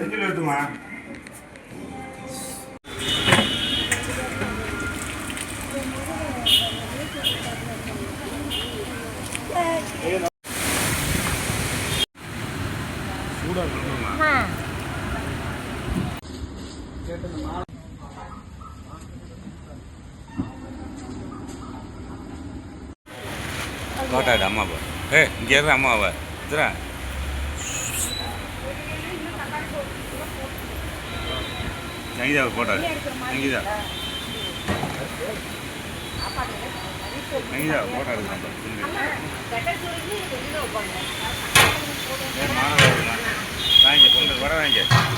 செஞ்சில் எடுத்துமா சூடாக அம்மாவை. ஏ இங்கே இரு அம்மாவை. இதுரா சங்கீதாவை போட்டாரு. நங்கிதா நங்கிதா போட்டாரு நம்ம வாங்க. கொண்டு வர வாங்க.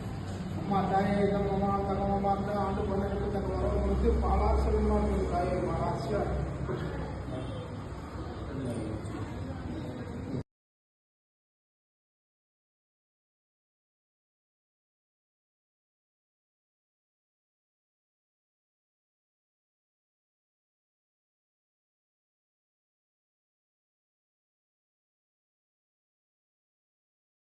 మా ತಾಯಿ ಇದಮ್ಮ ತಗಮ್ಮ ಅಂತ ಅಂದು ಬಂದಿರ್ತಕ್ಕಂಥ ಮೃತ್ಯು ಪಾಲಾಸವನ್ನು ಮಾಡ್ತಾರೆ ತಾಯಿ ಮಹಾಸ್ಯ